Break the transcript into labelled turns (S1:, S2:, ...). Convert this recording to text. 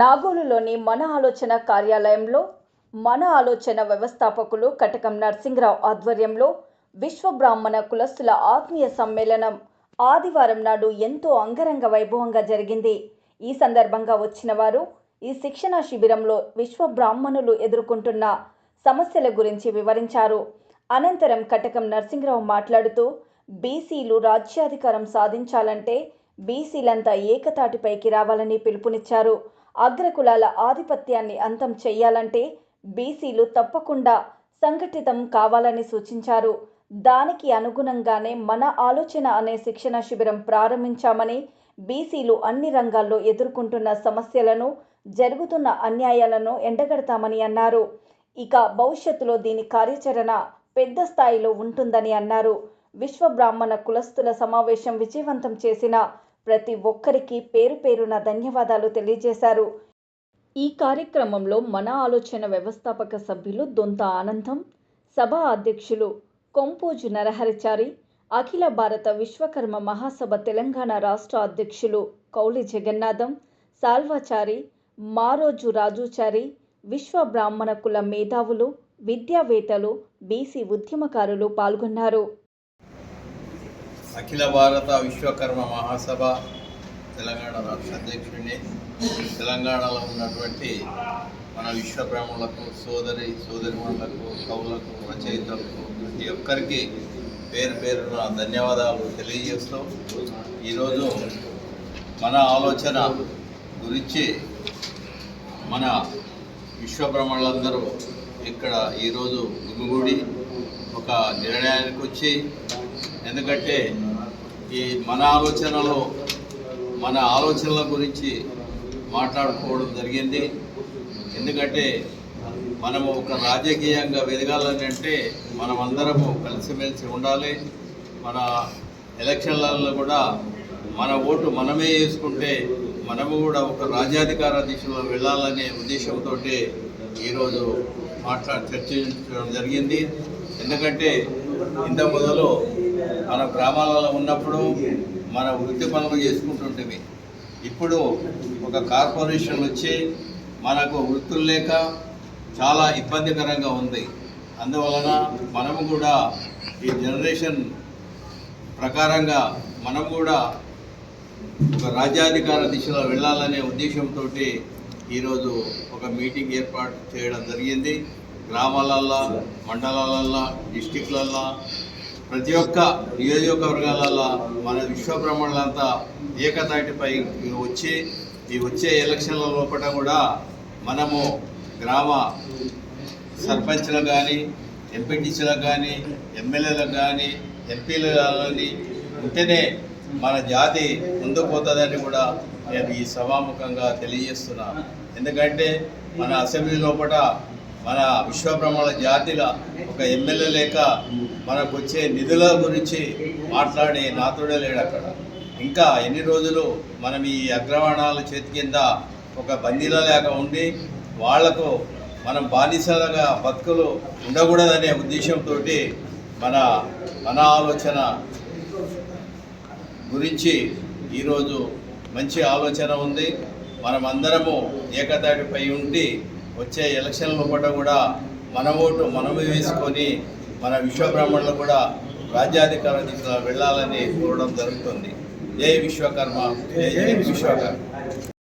S1: నాగోలులోని మన ఆలోచన కార్యాలయంలో మన ఆలోచన వ్యవస్థాపకులు కటకం నరసింహరావు ఆధ్వర్యంలో విశ్వ బ్రాహ్మణ కులస్తుల ఆత్మీయ సమ్మేళనం ఆదివారం నాడు ఎంతో అంగరంగ వైభవంగా జరిగింది. ఈ సందర్భంగా వచ్చిన వారు ఈ శిక్షణ శిబిరంలో విశ్వ బ్రాహ్మణులు ఎదుర్కొంటున్న సమస్యల గురించి వివరించారు. అనంతరం కటకం నరసింహరావు మాట్లాడుతూ బీసీలు రాజ్యాధికారం సాధించాలంటే బీసీలంతా ఏకతాటిపైకి రావాలని పిలుపునిచ్చారు. అగ్రకులాల ఆధిపత్యాన్ని అంతం చేయాలంటే బీసీలు తప్పకుండా సంఘటితం కావాలని సూచించారు. దానికి అనుగుణంగానే మన ఆలోచన అనే శిక్షణ శిబిరం ప్రారంభించామని బీసీలు అన్ని రంగాల్లో ఎదుర్కొంటున్న సమస్యలను జరుగుతున్న అన్యాయాలను ఎండగడతామని అన్నారు. ఇక భవిష్యత్తులో దీని కార్యాచరణ పెద్ద స్థాయిలో ఉంటుందని అన్నారు. విశ్వ బ్రాహ్మణ కులస్తుల సమావేశం విజయవంతం చేసిన ప్రతి ఒక్కరికి పేరు పేరున ధన్యవాదాలు తెలియజేశారు. ఈ కార్యక్రమంలో మన ఆలోచన వ్యవస్థాపక సభ్యులు దొంత ఆనందం సభ అధ్యక్షులు కొంపోజు నరహరిచారి అఖిల భారత విశ్వకర్మ మహాసభ తెలంగాణ రాష్ట్ర అధ్యక్షులు కౌలి జగన్నాథం సాల్వాచారి మారోజు రాజుచారి విశ్వ బ్రాహ్మణ కుల మేధావులు విద్యావేత్తలు బీసీ ఉద్యమకారులు పాల్గొన్నారు.
S2: అఖిల భారత విశ్వకర్మ మహాసభ తెలంగాణ రాష్ట్ర అధ్యక్షుడిని. తెలంగాణలో ఉన్నటువంటి మన విశ్వబ్రాహ్మణులకు సోదరి సోదరిమణులకు కవులకు రచయితలకు ప్రతి ఒక్కరికి పేరు పేరున ధన్యవాదాలు తెలియజేస్తూ ఈరోజు మన ఆలోచన గురించి మన విశ్వబ్రహ్మణులందరూ ఇక్కడ ఈరోజు గుమిగూడి ఒక నిర్ణయానికి వచ్చి ఎందుకంటే ఈ మన ఆలోచనలో మన ఆలోచనల గురించి మాట్లాడుకోవడం జరిగింది. ఎందుకంటే మనము ఒక రాజకీయంగా వెదగాలని అంటే మనమందరము కలిసిమెలిసి ఉండాలి. మన ఎలక్షన్లలో కూడా మన ఓటు మనమే వేసుకుంటే మనము కూడా ఒక రాజ్యాధికార దిశలో వెళ్ళాలనే ఉద్దేశంతో ఈరోజు మాట్లా చర్చించడం జరిగింది. ఎందుకంటే ఇంత మొదలు మన గ్రామాలలో ఉన్నప్పుడు మన వృత్తి పనులు చేసుకుంటుంటివి ఇప్పుడు ఒక కార్పొరేషన్ వచ్చి మనకు వృత్తులు లేక చాలా ఇబ్బందికరంగా ఉంది. అందువలన మనము కూడా ఈ జనరేషన్ ప్రకారంగా మనం కూడా ఒక రాజ్యాధికార దిశలో వెళ్ళాలనే ఉద్దేశంతో ఈరోజు ఒక మీటింగ్ ఏర్పాటు చేయడం జరిగింది. గ్రామాలల్లో మండలాలల్లో డిస్టిక్లల్లో ప్రతి ఒక్క నియోజకవర్గాలలో మన విశ్వబ్రహ్మణులంతా ఏకతాటిపై వచ్చి ఈ వచ్చే ఎలక్షన్ల లోపల కూడా మనము గ్రామ సర్పంచ్లకు కానీ ఎంపీటీసీలకు కానీ ఎమ్మెల్యేలకు కానీ ఎంపీలు కానీ ఉంటేనే మన జాతి ముందుకు పోతుందని కూడా నేను ఈ సభాముఖంగా తెలియజేస్తున్నాను. ఎందుకంటే మన అసెంబ్లీ లోపల మన విశ్వబ్రహ్మణ జాతిల ఒక ఎమ్మెల్యే లేక మనకు వచ్చే నిధుల గురించి మాట్లాడే నాతుడే లేడు అక్కడ. ఇంకా ఎన్ని రోజులు మనం ఈ అగ్రవర్ణాల చేతి కింద ఒక బందీల లేక ఉండి వాళ్ళకు మనం బానిసలుగా బతుకులు ఉండకూడదనే ఉద్దేశంతో మన మన ఆలోచన గురించి ఈరోజు మంచి ఆలోచన ఉంది. మనమందరము ఏకతాటిపై ఉండి వచ్చే ఎలక్షన్ లోపల కూడా మన ఓటు మనమే వేసుకొని మన విశ్వబ్రాహ్మణులు కూడా రాజ్యాధికార దిశలో వెళ్ళాలని కోరడం జరుగుతుంది. జై విశ్వకర్మ. జై జై విశ్వకర్మ.